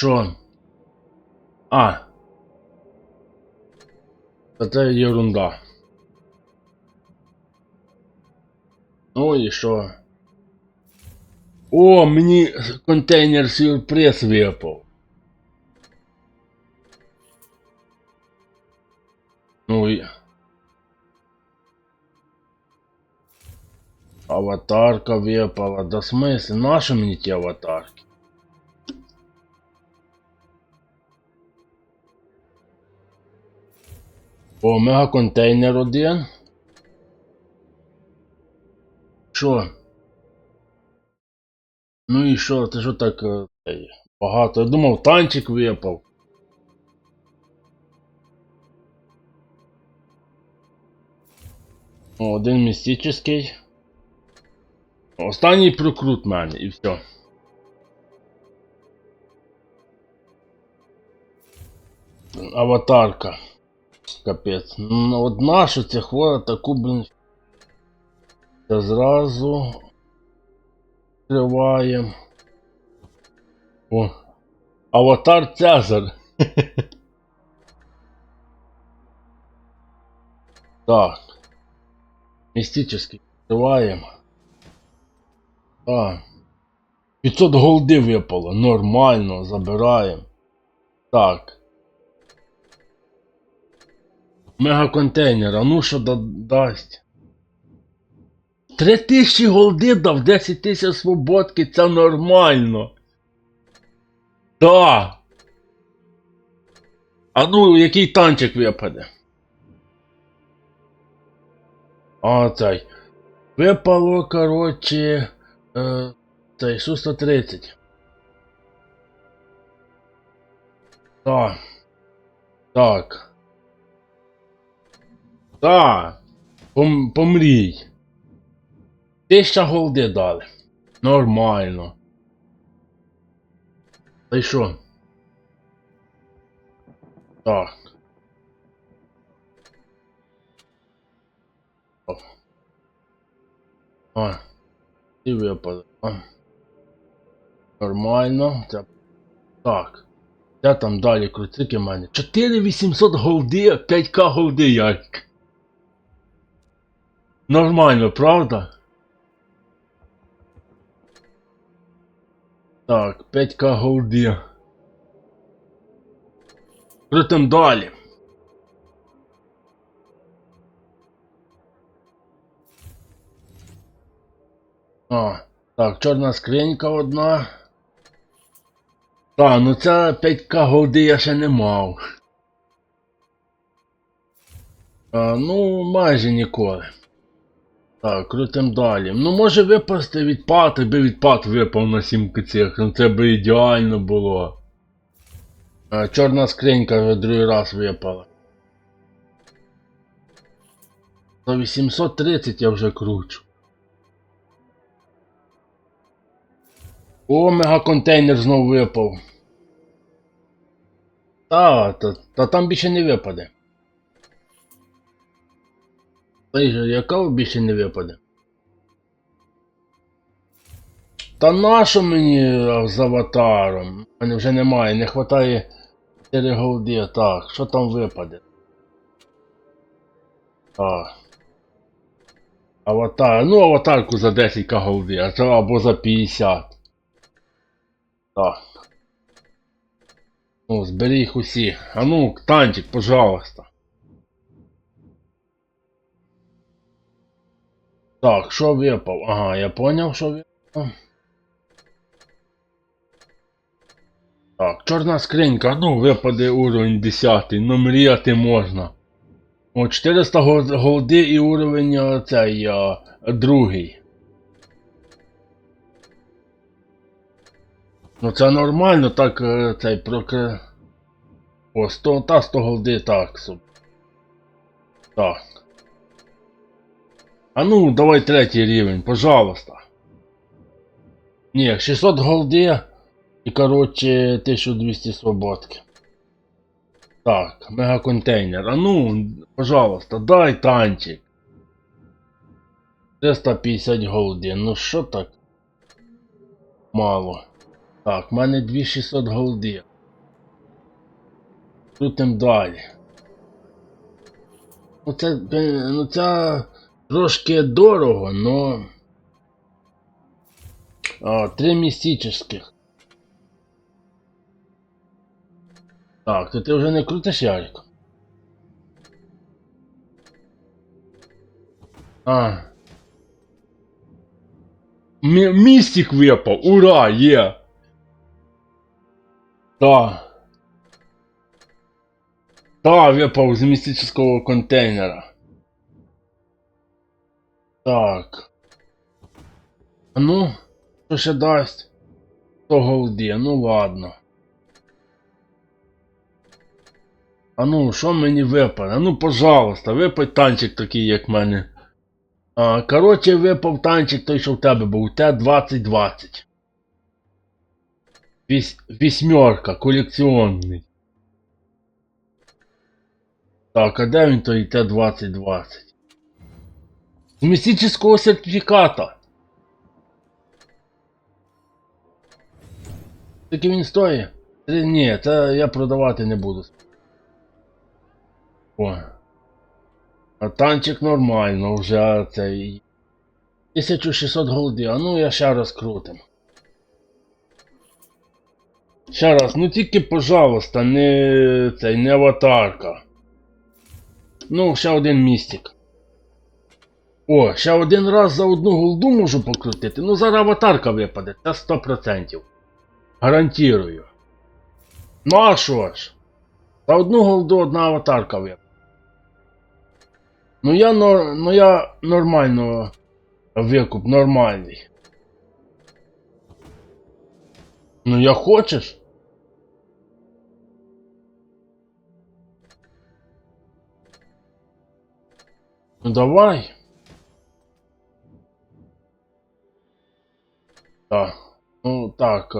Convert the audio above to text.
Що? А. Та це ерунда. Ну і що? О, мені контейнер сюрприз випав. Ну і... Аватарка випала. Да смисл, наша мені ті аватарки? О, мегаконтейнер один. Що? Ну і що, ти що так е, багато? Я думав, танчик випав. О, один містичний. Останній прокрут мене і все. Аватарка. Капець. Ну, от нашу ця хвора таку, блін. Зразу. Відкриваємо. О. Аватар Цезар. так. Містический відкриваємо. Так. 500 голди випало. Нормально, забираємо. Так. Мегаконтейнер, а ну що да дасть? 3000 голди дав 10 тисяч свободки, це нормально. Да. А ну, який танчик випаде? А цей. Випало, коротше. Е, цей Су-130. Так. Так. Так. Пом помрій. Тисяча голди дали. Нормально. Та й що? Так. О. А. І випали. А. Нормально. Так. Де там далі крутики в мене? 4800 голди, 5к голди, Ярик. Нормально, правда? Так, 5к голди. Крутим далі. А, так, чорна скринька одна. Так, ну це 5к голди я ще не мав. А, ну, майже ніколи. Так, крутим далі. Ну може випасти відпад, якби відпад випав на 7 цих, ну це би ідеально було. А, чорна скринька вже другий раз випала. За 830 я вже кручу. О, мегаконтейнер знов випав. Та, та, та там більше не випаде. Та яка більше не випаде? Та нащо мені з аватаром? У мене вже немає, не вистачає 4 голди. Так, що там випаде? Так. Аватар. Ну, аватарку за 10 голди, або за 50. Так. Ну, збери їх усі. А ну, танчик, пожалуйста. Так, що випав? Ага, я поняв, що випав. Так, чорна скринька, ну випаде уровень 10, ну мріяти можна. О, 400 голди і уровень цей а, другий. Ну це нормально, так е, цей прокре. О, 100 та 100 голди так. Так. А ну, давай третій рівень, пожалуйста. Ні, 600 голди і, коротше, 1200 свободки. Так, мегаконтейнер. А ну, пожалуйста, дай танчик. 350 голди. Ну що так? Мало. Так, в мене 2600 голди. Крутим далі. Ну це, ну це трошки дорого, но... А, три містических. Так, то ти вже не крутиш Ярик? А. Мі- містик випав, ура, є! Так. Та, випав з містичного контейнера. Так. Ну, що ще дасть? 100 голди, ну ладно. А ну, що мені випаде? Ну, пожалуйста, випадь танчик такий, як в мене. А, коротше, випав танчик той, що в тебе був, Т-2020. Вісь... Вісьмерка, колекціонний. Так, а де він той Т-2020? З містичного сертифіката. Скільки він стоїть? Ні, це я продавати не буду. О. А танчик нормально вже цей. 1600 голди, а ну я ще раз крутим. Ще раз, ну тільки, пожалуйста, не цей, не аватарка. Ну, ще один містик. О, ще один раз за одну голду можу покрутити. Ну зараз аватарка випаде, це 100%. Гарантірую. Ну а що ж? За одну голду одна аватарка випаде. Ну я, ну я нормально викуп, нормальний. Ну я хочеш? Ну давай. Так. Ну так. а.